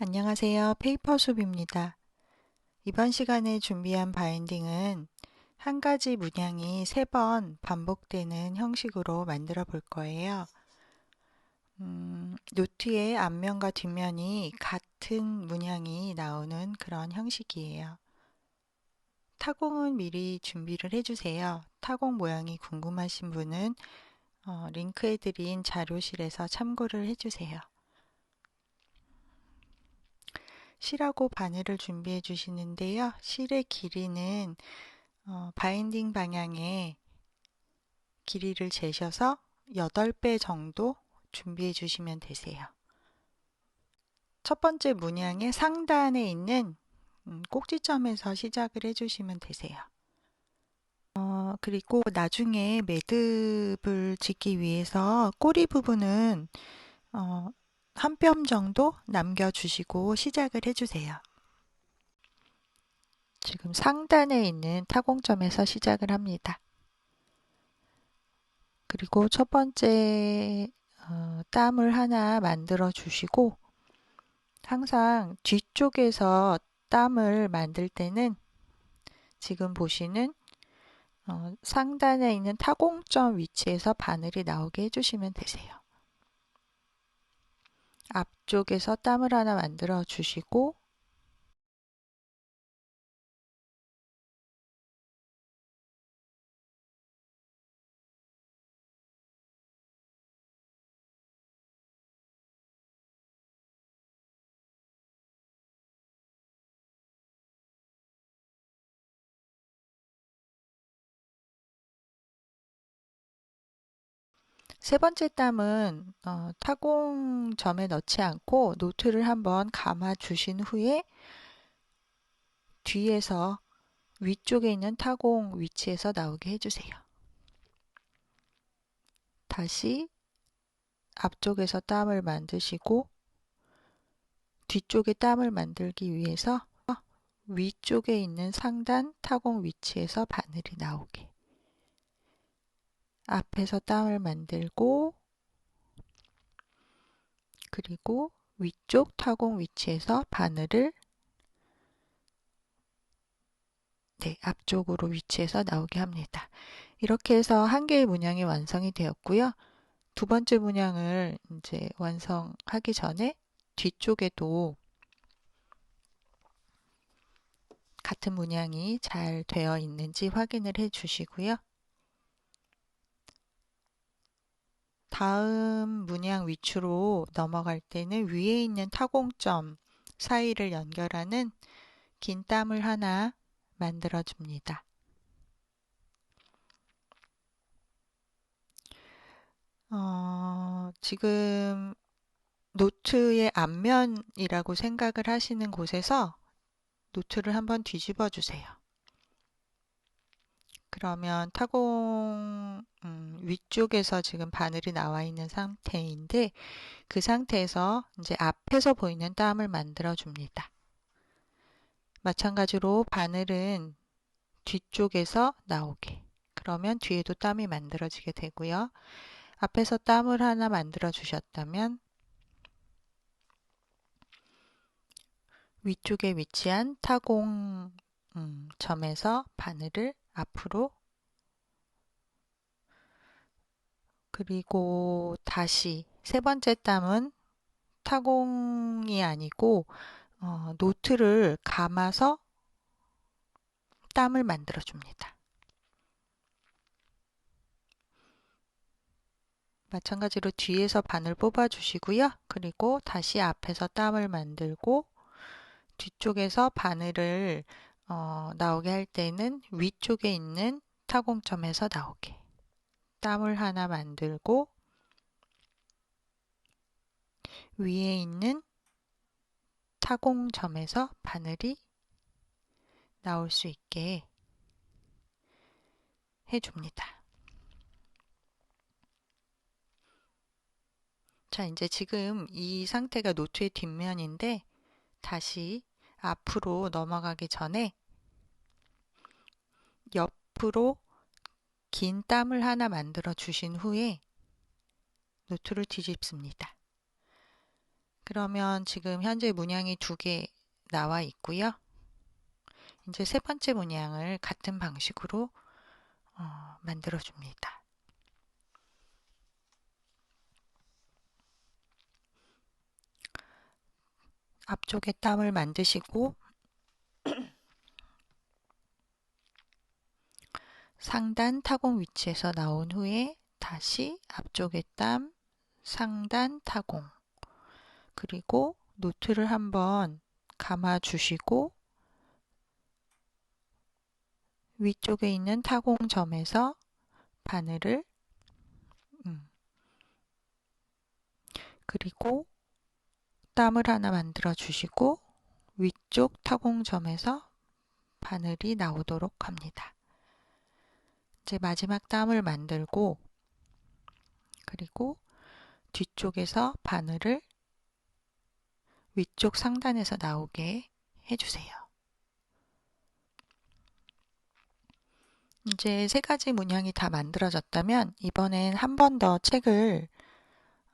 안녕하세요. 페이퍼숲입니다. 이번 시간에 준비한 바인딩은 한 가지 문양이 세 번 반복되는 형식으로 만들어 볼 거예요. 음, 노트의 앞면과 뒷면이 같은 문양이 나오는 그런 형식이에요. 타공은 미리 준비를 해주세요. 타공 모양이 궁금하신 분은 어, 링크해드린 자료실에서 참고를 해주세요. 실하고 바늘을 준비해 주시는데요. 실의 길이는 어, 바인딩 방향에 길이를 재셔서 8배 정도 준비해 주시면 되세요. 첫 번째 문양의 상단에 있는 음, 꼭지점에서 시작을 해주시면 되세요. 어, 그리고 나중에 매듭을 짓기 위해서 꼬리 부분은 어, 한 뼘 정도 남겨주시고 시작을 해주세요. 지금 상단에 있는 타공점에서 시작을 합니다. 그리고 첫 번째 어, 땀을 하나 만들어 주시고 항상 뒤쪽에서 땀을 만들 때는 지금 보시는 어, 상단에 있는 타공점 위치에서 바늘이 나오게 해주시면 되세요. 앞쪽에서 땀을 하나 만들어 주시고 세 번째 땀은 어, 타공점에 넣지 않고 노트를 한번 감아 주신 후에 뒤에서 위쪽에 있는 타공 위치에서 나오게 해주세요. 다시 앞쪽에서 땀을 만드시고 뒤쪽에 땀을 만들기 위해서 위쪽에 있는 상단 타공 위치에서 바늘이 나오게 앞에서 땀을 만들고 그리고 위쪽 타공 위치에서 바늘을 네, 앞쪽으로 위치해서 나오게 합니다. 이렇게 해서 한 개의 문양이 완성이 되었고요. 두 번째 문양을 이제 완성하기 전에 뒤쪽에도 같은 문양이 잘 되어 있는지 확인을 해 주시고요. 다음 문양 위치로 넘어갈 때는 위에 있는 타공점 사이를 연결하는 긴 땀을 하나 만들어 줍니다. 어, 지금 노트의 앞면이라고 생각을 하시는 곳에서 노트를 한번 뒤집어 주세요. 그러면 타공 음, 위쪽에서 지금 바늘이 나와 있는 상태인데 그 상태에서 이제 앞에서 보이는 땀을 만들어 줍니다. 마찬가지로 바늘은 뒤쪽에서 나오게 그러면 뒤에도 땀이 만들어지게 되고요. 앞에서 땀을 하나 만들어 주셨다면 위쪽에 위치한 타공 음, 점에서 바늘을 앞으로 그리고 다시 세 번째 땀은 타공이 아니고 어, 노트를 감아서 땀을 만들어 줍니다. 마찬가지로 뒤에서 바늘 뽑아 주시고요. 그리고 다시 앞에서 땀을 만들고 뒤쪽에서 바늘을 어, 나오게 할 때는 위쪽에 있는 타공점에서 나오게 땀을 하나 만들고 위에 있는 타공점에서 바늘이 나올 수 있게 해줍니다. 자, 이제 지금 이 상태가 노트의 뒷면인데 다시 앞으로 넘어가기 전에 옆으로 긴 땀을 하나 만들어 주신 후에 노트를 뒤집습니다. 그러면 지금 현재 문양이 두 개 나와 있고요. 이제 세 번째 문양을 같은 방식으로 어, 만들어 줍니다. 앞쪽에 땀을 만드시고 상단 타공 위치에서 나온 후에 다시 앞쪽에 땀, 상단 타공 그리고 노트를 한번 감아 주시고 위쪽에 있는 타공점에서 바늘을 음, 그리고 땀을 하나 만들어 주시고 위쪽 타공점에서 바늘이 나오도록 합니다. 이제 마지막 땀을 만들고 그리고 뒤쪽에서 바늘을 위쪽 상단에서 나오게 해주세요. 이제 세 가지 문양이 다 만들어졌다면 이번엔 한 번 더 책을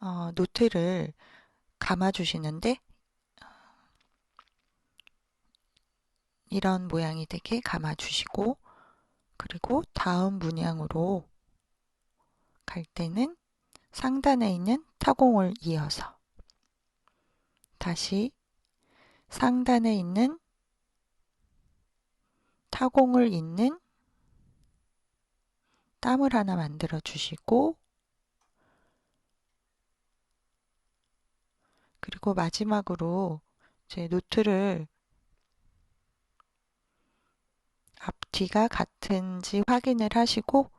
어, 노트를 감아 주시는데 이런 모양이 되게 감아 주시고 그리고 다음 문양으로 갈 때는 상단에 있는 타공을 이어서 다시 상단에 있는 타공을 잇는 땀을 하나 만들어 주시고 그리고 마지막으로 제 노트를 앞뒤가 같은지 확인을 하시고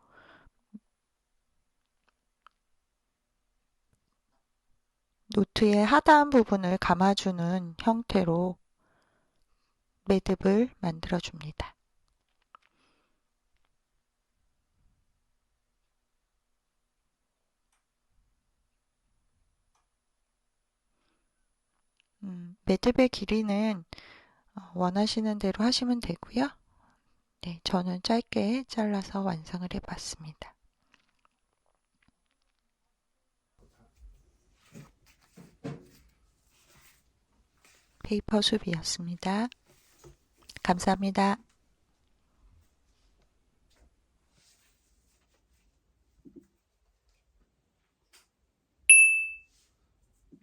노트의 하단 부분을 감아주는 형태로 매듭을 만들어 줍니다. 음, 매듭의 길이는 어, 원하시는 대로 하시면 되고요. 네, 저는 짧게 잘라서 완성을 해봤습니다. 페이퍼 숲이었습니다. 감사합니다.